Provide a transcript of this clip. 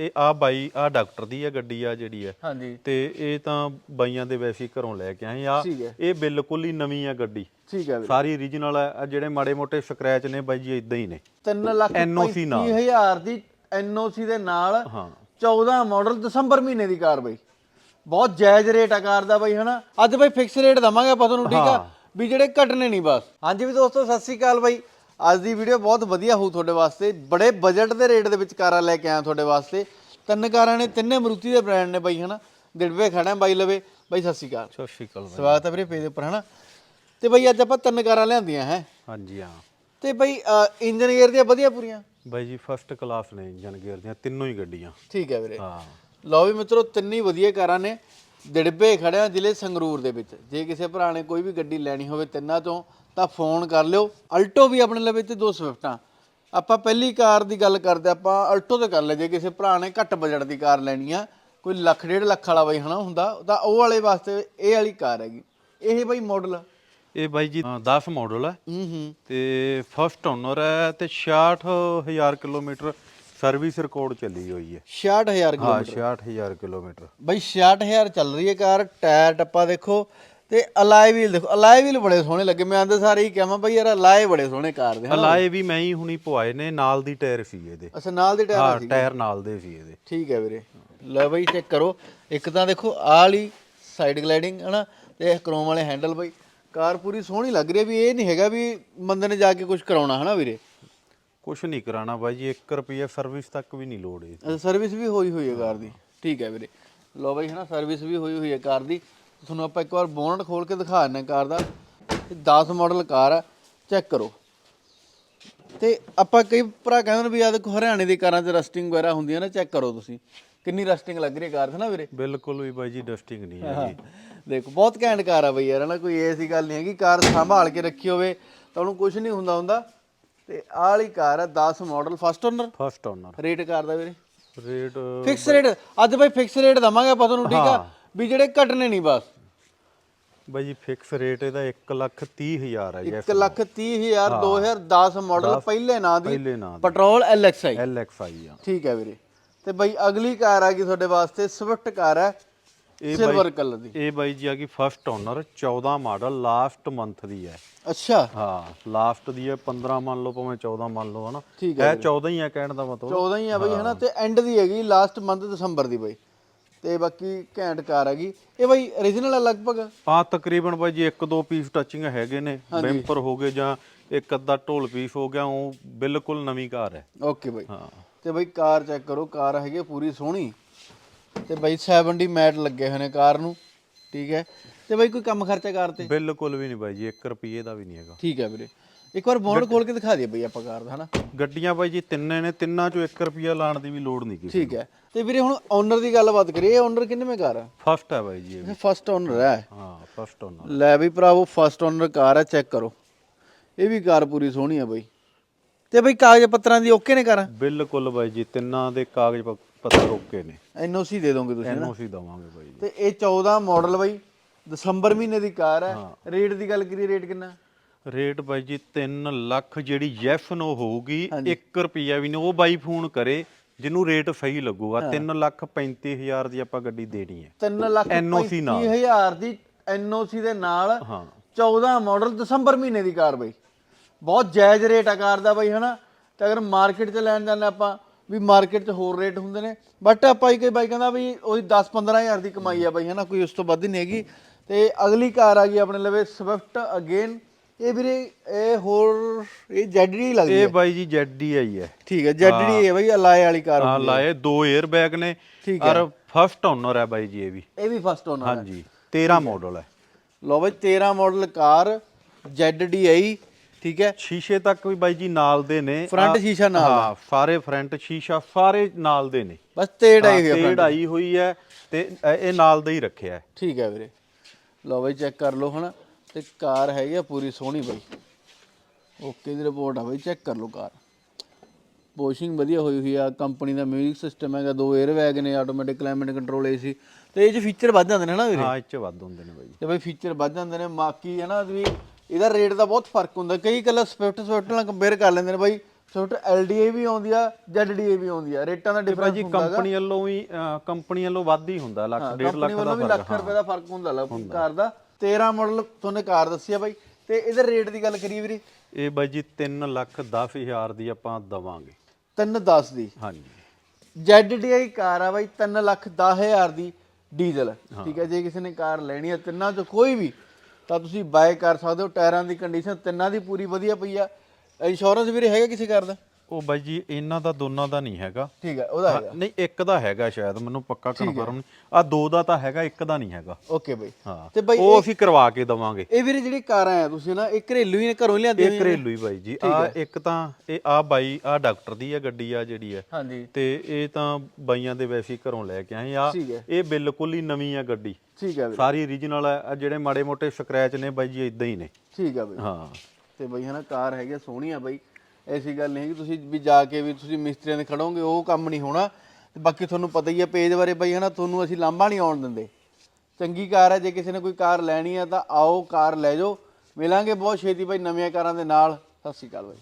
ਇਹ ਆ ਬਾਈ ਆ ਡਾਕਟਰ ਦੀ ਆ ਗੱਡੀ ਆ ਜਿਹੜੀ ਆ। ਹਾਂਜੀ। ਤੇ ਇਹ ਤਾਂ ਬਾਈਆਂ ਦੇ ਵੈਸੇ ਹੀ ਘਰੋਂ ਲੈ ਕੇ ਆਏ ਆ। ਠੀਕ ਹੈ। ਇਹ ਬਿਲਕੁਲ ਹੀ ਨਵੀਂ ਆ ਗੱਡੀ। ਠੀਕ ਹੈ ਵੀਰੇ। ਸਾਰੀ ਓਰੀਜਨਲ ਆ ਆਹ ਜਿਹੜੇ ਮਾੜੇ ਮੋਟੇ ਸਕ੍ਰੈਚ ਨੇ ਬਾਈ ਜੀ ਇਦਾਂ ਹੀ ਨੇ। 3 ਲੱਖ NOC ਨਾਲ। 35000 ਦੀ ਐਨਓਸੀ ਦੇ ਨਾਲ ਹਾਂ। 14 ਮਾਡਲ ਦਸੰਬਰ ਮਹੀਨੇ ਦੀ ਕਾਰ ਬਈ। ਬਹੁਤ ਜਾਇਜ਼ ਰੇਟ ਆ ਕਾਰ ਦਾ ਬਈ ਹਨਾ? ਅੱਜ ਬਈ ਫਿਕਸ ਰੇਟ ਦਵਾਂਗੇ ਆਪਾਂ ਤੁਹਾਨੂੰ ਠੀਕ ਆ? ਵੀ ਜਿਹੜੇ ਘਟਨੇ ਨਹੀਂ ਬਸ। ਹਾਂਜੀ ਵੀ ਦੋਸਤੋ ਸਤਿ ਸ੍ਰੀ ਅਕਾਲ ਬਈ। ਅੱਜ ਦੀ ਵੀਡੀਓ ਬਹੁਤ ਵਧੀਆ ਹੋਊ ਤੁਹਾਡੇ ਵਾਸਤੇ। ਬੜੇ ਬਜਟ ਦੇ ਰੇਟ ਦੇ ਵਿੱਚ ਕਾਰਾਂ ਲੈ ਕੇ ਆਇਆ ਤੁਹਾਡੇ ਵਾਸਤੇ। ਤਿੰਨ ਕਾਰਾਂ ਨੇ ਤਿੰਨੇ ਮਰੂਤੀ ਦੇ ਬ੍ਰਾਂਡ ਨੇ ਬਈ ਹਨਾ? ਦਿੜਵੇ ਖੜਾ ਬਾਈ ਲਵੇ। ਬਾਈ ਸਤਿ ਸ੍ਰੀ ਅਕਾਲ। ਸਤਿ ਸ਼੍ਰੀ ਅਕਾਲ ਬਾਈ। ਸਵਾਗਤ ਹੈ ਵੀਰੇ ਪੇਜ ਦੇ ਉੱਪਰ ਹਨਾ? ਤੇ ਬਈ ਅੱਜ ਆਪਾਂ ਤਿੰਨ ਕਾਰਾਂ ਲਿਆਂਦੀਆਂ ਹੈ? ਹਾਂਜੀ ਹਾਂ। ਤੇ ਬਈ ਇੰਜਨ ਗੇਅਰ ਦੀਆਂ ਵਧੀਆ ਪੂਰੀਆਂ? ਬਾਈ ਜੀ ਫਸਟ ਕਲਾਸ ਨੇ ਇੰਜਨ ਗੇਅਰ ਦੀਆਂ ਤਿੰਨੋਂ ਹੀ ਗੱਡੀਆਂ। ਠੀਕ ਹੈ ਵੀਰੇ। ਹਾਂ। ਲਓ ਵੀ ਮਿੱਤਰੋ ਤਿੰਨੀ ਵਧੀਆ ਕਾਰਾਂ ਨੇ। ਦਿੜਬੇ ਖੜਿਆ ਜ਼ਿਲ੍ਹੇ ਸੰਗਰੂਰ ਦੇ ਵਿੱਚ। ਜੇ ਕਿਸੇ ਭਰਾ ਨੇ ਕੋਈ ਵੀ ਗੱਡੀ ਲੈਣੀ ਹੋਵੇ ਤਿੰਨਾਂ ਤੋਂ ਤਾਂ ਫੋਨ ਕਰ ਲਿਓ। ਅਲਟੋ ਵੀ ਆਪਣੇ ਲਵੇ ਤੇ ਦੋ ਸਵਿਫਟਾਂ। ਆਪਾਂ ਪਹਿਲੀ ਕਾਰ ਦੀ ਗੱਲ ਕਰਦੇ ਆਪਾਂ ਅਲਟੋ ਤੇ ਕਰ ਲੈ ਜੇ ਕਿਸੇ ਭਰਾ ਨੇ ਘੱਟ ਬਜਟ ਦੀ ਕਾਰ ਲੈਣੀ ਆ ਕੋਈ ਲੱਖ ਡੇਢ ਲੱਖ ਵਾਲਾ ਬਈ ਹਨਾ ਹੁੰਦਾ ਤਾਂ ਉਹ ਵਾਲੇ ਵਾਸਤੇ ਇਹ ਵਾਲੀ ਕਾਰ ਹੈਗੀ। ਇਹ ਬਈ ਮਾਡਲ ਇਹ ਬਾਈ ਜੀ 10 ਮਾਡਲ ਹੈ ਹੂੰ ਹੂੰ। ਤੇ ਫਸਟ ਓਨਰ ਹੈ ਤੇ 66000 ਕਿਲੋਮੀਟਰ ਸਰਵਿਸ ਰਿਕਾਰਡ ਚੱਲੀ ਹੋਈ ਹੈ। 66000 ਹਾਂ ਕਿਲੋ 66000 ਕਿਲੋਮੀਟਰ। ਬਈ 66000 ਚੱਲ ਰਹੀ ਹੈ ਕਾਰ ਟਾਇਰ ਟੱਪਾ ਦੇਖੋ ਤੇ ਅਲਾਈ ਵੀਲ ਦੇਖੋ ਅਲਾਈ ਵੀਲ ਬੜੇ ਸੋਹਣੇ ਲੱਗੇ ਮੈਂ ਆਂਦੇ ਸਾਰੇ ਹੀ ਕਹਾਂ ਬਈ ਯਾਰ ਅਲਾਈ ਬੜੇ ਸੋਹਣੇ ਕਾਰ ਦੇ ਹਲਾਏ ਵੀ ਮੈਂ ਹੀ ਹੁਣੀ ਪਵਾਏ ਨੇ ਨਾਲ ਦੀ ਟਾਇਰ ਸੀ ਇਹਦੇ। ਅੱਛਾ ਨਾਲ ਦੇ ਟਾਇਰ ਹਾਂ ਟਾਇਰ ਨਾਲ ਦੇ ਸੀ ਇਹਦੇ। ਠੀਕ ਹੈ ਵੀਰੇ। ਲੈ ਬਈ ਚੈੱਕ ਕਰੋ ਇੱਕ ਤਾਂ ਦੇਖੋ ਆਹ ਵਾਲੀ ਸਾਈਡ ਗਲਾਈਡਿੰਗ ਹਨਾ? ਤੇ ਕ੍ਰੋਮ ਵਾਲੇ ਹੈਂਡਲ ਬਈ ਕਾਰ ਪੂਰੀ ਸੋਹਣੀ ਲੱਗ ਰਹੀ ਹੈ ਵੀ ਇਹ ਨਹੀਂ ਹੈਗਾ ਵੀ ਬੰਦੇ ਨੇ ਜਾ ਕੇ ਕੁਝ ਕਰਾਉਣਾ ਹਨਾ ਵੀਰੇ? ਕੁਛ ਨਹੀਂ ਕਰਾਣਾ ਬਾਈ ਜੀ 1 ਰੁਪਿਆ ਸਰਵਿਸ ਤੱਕ ਵੀ ਨਹੀਂ ਲੋੜ ਇਹ। ਸਰਵਿਸ ਵੀ ਹੋਈ ਹੋਈ ਹੈ ਕਾਰ ਦੀ। ਠੀਕ ਹੈ ਵੀਰੇ। ਲੋ ਬਈ ਹਨਾ ਸਰਵਿਸ ਵੀ ਹੋਈ ਹੋਈ ਹੈ ਕਾਰ ਦੀ। ਤੁਹਾਨੂੰ ਆਪਾਂ ਇੱਕ ਵਾਰ ਬੋਨਟ ਖੋਲ ਕੇ ਦਿਖਾ ਹਾਂ ਕਾਰ ਦਾ। ਇਹ 10 ਮਾਡਲ ਕਾਰ ਹੈ ਚੈੱਕ ਕਰੋ। ਤੇ ਆਪਾਂ ਕਈ ਭਰਾ ਕਹਿੰਦੇ ਨੇ ਵੀ ਆ ਦੇਖੋ ਹਰਿਆਣੇ ਦੀ ਕਾਰਾਂ 'ਚ ਰਸਟਿੰਗ ਵਗੈਰਾ ਹੁੰਦੀਆਂ ਨੇ ਚੈੱਕ ਕਰੋ ਤੁਸੀਂ। ਕਿੰਨੀ ਰਸਟਿੰਗ ਲੱਗ ਰਹੀ ਹੈ ਕਾਰ 'ਤੇ ਨਾ ਵੀਰੇ? ਬਿਲਕੁਲ ਵੀ ਬਾਈ ਜੀ ਡਸਟਿੰਗ ਨਹੀਂ ਹੈਗੀ ਦੇਖੋ ਬਹੁਤ ਘੈਂਟ ਕਾਰ ਆ ਬਈ ਯਾਰ ਹਨਾ ਕੋਈ ਐਸੀ ਗੱਲ ਨਹੀਂ ਹੈਗੀ। ਕਾਰ ਸੰਭਾਲ ਕੇ ਰੱਖੀ ਹੋਵੇ ਤਾਂ ਉਹਨੂੰ ਕੁਝ ਨਹੀਂ ਹੁੰਦਾ ਹੁੰਦਾ। ਤੇ ਆਹ ਵਾਲੀ ਕਾਰ ਆ 10 model first owner first owner rate car ਦਾ ਵੀਰੇ? ਰੇਟ ਫਿਕਸ ਰੇਟ ਅੱਜ ਬਈ ਫਿਕਸ ਰੇਟ ਦਵਾਂਗੇ ਆਪਾਂ ਤੁਹਾਨੂੰ ਠੀਕ ਆ? ਵੀ ਜਿਹੜੇ ਘਟਨੇ ਨਹੀਂ ਬਸ। ਬਾਈ ਜੀ ਫਿਕਸ ਰੇਟ ਇਹਦਾ 1 ਲੱਖ 30 ਹਜ਼ਾਰ ਹੈ ਜੀ 1 ਲੱਖ 30 ਹਜ਼ਾਰ 2010 ਮਾਡਲ ਪਹਿਲੇ ਨਾਂ ਦੀ ਪੈਟਰੋਲ ਐਲਐਕਸਆਈ LXI ਆ। ਠੀਕ ਹੈ ਵੀਰੇ। ਤੇ ਬਈ ਅਗਲੀ ਕਾਰ ਆ ਗਈ ਤੁਹਾਡੇ ਵਾਸਤੇ ਸਵਿਫਟ ਕਾਰ ਹੈ ਇਹ ਸਿਲਵਰ ਕਲਰ ਦੀ। ਇਹ ਬਾਈ ਜੀ ਆ ਗਈ first owner 14 model last month ਦੀ ਹੈ। ਅੱਛਾ। ਹਾਂ ਲਾਸਟ ਦੀ ਹੈ 15 ਮੰਨ ਲਓ ਭਾਵੇਂ 14 ਮੰਨ ਲਓ ਹਨਾ। ਠੀਕ ਹੈ 14 ਹੀ ਹੈ ਕਹਿਣ ਦਾ ਮਤਲਬ। 14 ਹੀ ਆ ਬਈ ਹਨਾ ਤੇ ਐਂਡ ਦੀ ਹੈਗੀ ਲਾਸਟ ਮੰਥ ਦਸੰਬਰ ਦੀ ਬਈ। ਤੇ ਬਾਕੀ ਘੈਂਟ ਕਾਰ ਹੈਗੀ। ਇਹ ਬਈ origignal ਆ ਲਗਭਗ? ਆ ਤਕਰੀਬਨ ਬਾਈ ਜੀ ਇੱਕ ਦੋ ਪੀਸ ਟੱਚਿੰਗ ਹੈਗੇ ਨੇ। ਬੈਂਪਰ ਹੋ ਗਏ ਜਾਂ ਇੱਕ ਅੱਧਾ ਢੋਲ ਪੀਸ ਹੋ ਗਿਆ ਉਹ ਬਿਲਕੁਲ ਨਵੀਂ ਕਾਰ ਹੈ। ਓਕੇ ਬਈ। ਹਾਂ। ਤੇ ਬਈ ਕਾਰ ਚੈੱਕ ਕਰੋ ਕਾਰ ਹੈਗੀ ਪੂਰੀ ਸੋਹਣੀ। ਤੇ ਬਈ 70 ਮੈਟ ਲੱਗੇ ਹੋਏ ਨੇ ਕਾਰ ਨੂੰ ਠੀਕ ਹੈ। ਤੇ ਬਈ ਕੋਈ ਕੰਮ ਖਰਚਾ ਕਾਰ ਤੇ? ਬਿਲਕੁਲ ਵੀ ਨਹੀਂ ਬਾਈ ਜੀ 1 ਰੁਪਏ ਦਾ ਵੀ ਨਹੀਂ ਹੈਗਾ। ਠੀਕ ਹੈ ਵੀਰੇ। ਇੱਕ ਵਾਰ ਬੋਨਟ ਖੋਲ ਕੇ ਦਿਖਾ ਦਈਏ ਬਈ ਆਪਾਂ ਕਾਰ ਦਾ ਹਨਾ। ਗੱਡੀਆਂ ਬਾਈ ਜੀ ਤਿੰਨੇ ਨੇ ਤਿੰਨਾਂ ਚੋਂ 1 ਰੁਪਿਆ ਲਾਣ ਦੀ ਵੀ ਲੋੜ ਨਹੀਂ ਕਿਸੇ ਠੀਕ ਹੈ। ਤੇ ਵੀਰੇ ਹੁਣ ਓਨਰ ਦੀ ਗੱਲਬਾਤ ਕਰੀਏ ਓਨਰ ਕਿੰਨੇ ਮੇ ਕਾਰ ਆ? ਫਸਟ ਹੈ ਬਾਈ ਜੀ ਇਹ ਵੀ। ਫਸਟ ਓਨਰ ਹੈ ਹਾਂ ਫਸਟ ਓਨਰ ਲੈ ਵੀ ਭਰਾਵੋ ਫਸਟ ਓਨਰ ਕਾਰ ਹੈ ਚੈੱਕ ਕਰੋ। ਇਹ ਵੀ ਕਾਰ ਪੂਰੀ ਸੋਹਣੀ ਆ ਬਈ। ਤੇ ਬਈ ਕਾਗਜ਼ ਪੱਤਰਾਂ ਦੀ ਓਕੇ ਨੇ ਕਾਰਾਂ ਬਿਲਕੁਲ ਬਾਈ ਜੀ ਤਿੰਨਾਂ ਦੇ ਕਾਗਜ਼ ਪ- ਪੱਤਰ ਓਕੇ ਨੇ। ਐਨਓਸੀ ਦੇ ਦੋਗੇ ਤੁਸੀਂ ਐਨਓਸੀ ਦਵਾਂਗੇ ਬਾਈ ਜੀ। ਤੇ ਇਹ 14 ਮਾਡਲ ਬਈ ਦਸੰਬਰ ਮਹੀਨੇ ਦੀ ਕਾਰ ਹੈ। ਰੇਟ ਦੀ ਗੱਲ ਕਰੀਏ ਰੇਟ ਕਿੰਨਾ? ਰੇਟ ਬਾਈ ਜੀ 3 ਲੱਖ ਜਿਹੜੀ ਯੈਸ ਨੋ ਹੋਊਗੀ 1 ਰੁਪਿਆ ਵੀ ਨਹੀਂ ਉਹ ਬਾਈ ਫੋਨ ਕਰੇ ਜਿਹਨੂੰ ਰੇਟ ਸਹੀ ਲੱਗੂਗਾ। 3 ਲੱਖ 35 ਹਜ਼ਾਰ ਦੀ ਆਪਾਂ ਗੱਡੀ ਦੇਣੀ ਹੈ। 3 ਲੱਖ NOC ਨਾਲ। 35000 ਦੀ ਐਨਓਸੀ ਦੇ ਨਾਲ ਹਾਂ। 14 ਮਾਡਲ ਦਸੰਬਰ ਮਹੀਨੇ ਦੀ ਕਾਰ ਬਈ। ਬਹੁਤ ਜਾਇਜ਼ ਰੇਟ ਆ ਕਾਰ ਦਾ ਬਈ ਹਨਾ? ਤੇ ਅਗਰ ਮਾਰਕੀਟ 'ਚ ਲੈਣ ਜਾਂਦੇ ਆਪਾਂ ਵੀ ਮਾਰਕੀਟ 'ਚ ਹੋਰ ਰੇਟ ਹੁੰਦੇ ਨੇ ਬਟ ਆਪਾਂ ਹੀ ਕੋਈ ਬਾਈ ਕਹਿੰਦਾ ਵੀ ਉਹੀ 10 15000 ਦੀ ਕਮਾਈ ਆ ਬਈ ਹਨਾ? ਕੋਈ ਉਸ ਤੋਂ ਵੱਧ ਨਹੀਂ ਹੈਗੀ। ਤੇ ਅਗਲੀ ਕਾਰ ਆ ਗਈ ਆਪਣੇ ਲਵੇ ਸਵਿਫਟ ਅਗੇਨ ਇਹ ਵੀਰੇ ਇਹ ਹੋਰ ਇਹ ਜ਼ੈਡਡੀ ਲੱਗਦੀ ਇਹ ਹੈ। ਬਾਈ ਜੀ ਜੈਡੀ ਆਈ ਹੈ ਠੀਕ ਹੈ ਜ਼ੈਡਡੀ ਹੈ। ਬਈ ਅਲਾਏ ਵਾਲੀ ਕਾਰ ਆ ਲਾਏ ਦੋ 에ਅਰ ਬੈਗ ਨੇ। ਠੀਕ ਔਰ ਫਸਟ ਓਨਰ ਹੈ ਬਾਈ ਜੀ ਇਹ ਵੀ। ਇਹ ਵੀ ਫਸਟ ਓਨਰ ਹੈ। ਹਾਂਜੀ 13 ਮਾਡਲ ਹੈ। ਲਓ ਬਈ 13 ਮਾਡਲ ਕਾਰ ZDI ਠੀਕ ਹੈ? ਸ਼ੀਸ਼ੇ ਤੱਕ ਵੀ ਬਾਈ ਜੀ ਨਾਲ ਦੇ ਨੇ। ਫਰੰਟ ਸ਼ੀਸ਼ਾ ਨਾਲ ਹਾਂ ਸਾਰੇ ਫਰੰਟ ਸ਼ੀਸ਼ਾ ਸਾਰੇ ਨਾਲ ਦੇ ਨੇ। ਬਸ ਤੇੜ ਆਈ ਹੋਈ ਹੈ ਤੇੜ ਆਈ ਹੋਈ ਹੈ ਤੇ ਇਹ ਨਾਲ ਦਾ ਹੀ ਰੱਖਿਆ ਹੈ। ਠੀਕ ਹੈ ਵੀਰੇ। ਲਓ ਬਈ ਚੈੱਕ ਕਰ ਲਓ ਹਨਾ ਤੇ ਕਾਰ ਹੈਗੀ ਆ ਪੂਰੀ ਸੋਹਣੀ ਬਈ। ਓਕੇ ਦੀ ਰਿਪੋਰਟ ਆ ਬਈ ਚੈੱਕ ਕਰ ਲਓ ਕਾਰ। ਵਾਸ਼ਿੰਗ ਵਧੀਆ ਹੋਈ ਹੋਈ ਆ ਕੰਪਨੀ ਦਾ ਮਿਊਜ਼ਿਕ ਸਿਸਟਮ ਹੈਗਾ ਦੋ 에ਅਰ ਬੈਗ ਨੇ ਆਟੋਮੈਟਿਕ ਕਲਾਈਮੇਟ ਕੰਟਰੋਲ ਏਸੀ ਤੇ ਇਹ ਚ ਫੀਚਰ ਵੱਧ ਜਾਂਦੇ ਨੇ ਹਨਾ ਵੀਰੇ? ਹਾਂ ਇਹ ਚ ਵੱਧ ਹੁੰਦੇ ਨੇ ਬਾਈ। ਤੇ ਬਈ ਫੀਚਰ ਵੱਧ ਜਾਂਦੇ ਨੇ ਬਾਕੀ ਹੈ ਨਾ ਵੀ ਇਹਦਾ ਰੇਟ ਦਾ ਬਹੁਤ ਫ਼ਰਕ ਹੁੰਦਾ। ਕਈ ਕੱਲਾ ਸਵਿਫਟ ਸਵਿਫਟ ਨਾਲ ਕੰਪੇਅਰ ਕਰ ਲੈਂਦੇ ਨੇ ਬਾਈ। ਸਵਿਫਟ LDA ਵੀ ਆਉਂਦੀ ਆ ZDA ਵੀ ਆਉਂਦੀ ਆ। ਰੇਟਾਂ ਦਾ ਡਿਫਰੈਂਸ ਭਾਜੀ ਕੰਪਨੀ ਵੱਲੋਂ ਵੀ ਕੰਪਨੀ ਵੱਲੋਂ ਵੱਧ ਹੀ ਹੁੰਦਾ ਲੱਖ ਡੇਢ ਲੱਖ ਕੰਪਨੀ ਦਾ ਵੱਲੋਂ ਵੀ ਫ਼ਰਕ ਲੱਖ ਰੁਪਏ ਦਾ ਫ਼ਰਕ ਹੁੰਦਾ ਲਾ ਕਾਰ ਦਾ। 13 ਮਾਡਲ ਤੁਹਾਨੂੰ ਕਾਰ ਦੱਸੀ ਆ ਬਾਈ। ਤੇ ਇਹਦੇ ਰੇਟ ਦੀ ਗੱਲ ਕਰੀਏ ਵੀਰੇ। ਇਹ ਬਾਈ ਜੀ 3 ਲੱਖ 10 ਹਜ਼ਾਰ ਦੀ ਆਪਾਂ ਦਵਾਂਗੇ। 310 ਦੀ। ਹਾਂਜੀ। ZDI ਕਾਰ ਆ ਬਾਈ 3 ਲੱਖ 10 ਹਜ਼ਾਰ ਦੀ ਡੀਜ਼ਲ। ਠੀਕ ਹੈ ਜੇ ਕਿਸੇ ਨੇ ਕਾਰ ਲੈਣੀ ਹੈ ਤਿੰਨਾਂ ਚੋਂ ਕੋਈ ਵੀ ਤਾਂ ਤੁਸੀਂ ਬਾਏ ਕਰ ਸਕਦੇ ਹੋ, ਟਾਇਰਾਂ ਦੀ ਕੰਡੀਸ਼ਨ ਤਿੰਨਾਂ ਦੀ ਪੂਰੀ ਵਧੀਆ ਪਈ ਆ। ਇੰਸ਼ੋਰੈਂਸ ਵੀਰੇ ਹੈਗਾ ਕਿਸੇ ਕਾਰ ਦਾ? ਉਹ ਬਾਈ ਜੀ ਇਹਨਾਂ ਦਾ ਦੋਨਾਂ ਦਾ ਨਹੀਂ ਹੈਗਾ। ਠੀਕ ਹੈ ਉਹਦਾ ਹੈਗਾ। ਨਹੀਂ ਇੱਕ ਦਾ ਹੈਗਾ ਸ਼ਾਇਦ ਮੈਨੂੰ ਪੱਕਾ ਕਨਫਰਮ ਨਹੀਂ। ਆ ਦੋ ਦਾ ਤਾਂ ਹੈਗਾ ਇੱਕ ਦਾ ਨਹੀਂ ਹੈਗਾ। ਓਕੇ ਬਾਈ। ਹਾਂ ਤੇ ਬਾਈ ਉਹ ਅਸੀਂ ਕਰਵਾ ਕੇ ਦਵਾਂਗੇ। ਇਹ ਵੀਰੇ ਜਿਹੜੀ ਕਾਰਾਂ ਆ ਤੁਸੀਂ ਨਾ ਇਹ ਘਰੇਲੂ ਹੀ ਨੇ ਘਰੋਂ ਹੀ ਲਿਆਂਦੇ ਇਹ ਘਰੇਲੂ ਹੀ ਬਾਈ ਜੀ। ਆ ਇੱਕ ਤਾਂ ਇਹ ਆ ਬਾਈ ਆ ਡਾਕਟਰ ਦੀ ਆ ਗੱਡੀ ਆ ਜਿਹੜੀ ਹਾਂਜੀ। ਤੇ ਇਹ ਤਾਂ ਬਾਈਆਂ ਦੇ ਵੈਸੇ ਘਰੋਂ ਲੈ ਕੇ ਆਏ ਆ। ਇਹ ਬਿਲਕੁਲ ਹੀ ਨਵੀਂ ਆ ਗੱਡੀ। ਠੀਕ ਹੈ ਸਾਰੀ ਓਰੀਜਨਲ ਆ ਜਿਹੜੇ ਮਾੜੇ ਮੋਟੇ ਸਕ੍ਰੈਚ ਨੇ ਬਾਈ ਜੀ ਇਦਾਂ ਹੀ ਨੇ। ਠੀਕ ਹੈ ਬਾਈ ਹਾਂ। ਤੇ ਬਈ ਹਨਾ ਕਾਰ ਹੈਗੀ ਆ, ਸੋਹਣੀ ਆ ਬਈ। ਐਸੀ ਗੱਲ ਨਹੀਂ ਹੈ ਕਿ ਤੁਸੀਂ ਵੀ ਜਾ ਕੇ ਵੀ ਤੁਸੀਂ ਮਿਸਤਰੀਆਂ ਦੇ ਖੜੋਗੇ, ਉਹ ਕੰਮ ਨਹੀਂ ਹੋਣਾ। ਤੇ ਬਾਕੀ ਤੁਹਾਨੂੰ ਪਤਾ ਹੀ ਹੈ ਪੇਜ ਬਾਰੇ ਬਈ ਹਨਾ, ਤੁਹਾਨੂੰ ਅਸੀਂ ਲਾਂਭਾ ਨਹੀਂ ਆਉਣ ਦਿੰਦੇ। ਚੰਗੀ ਕਾਰ ਹੈ ਜੇ ਕਿਸੇ ਨੇ ਕੋਈ ਕਾਰ ਲੈਣੀ ਆ ਤਾਂ ਆਓ, ਕਾਰ ਲੈ ਜਾਓ। ਮਿਲਾਂਗੇ ਬਹੁਤ ਛੇਤੀ ਬਈ ਨਵੀਆਂ ਕਾਰਾਂ ਦੇ ਨਾਲ। ਸਤਿ ਸ਼੍ਰੀ ਅਕਾਲ ਬਾਈ।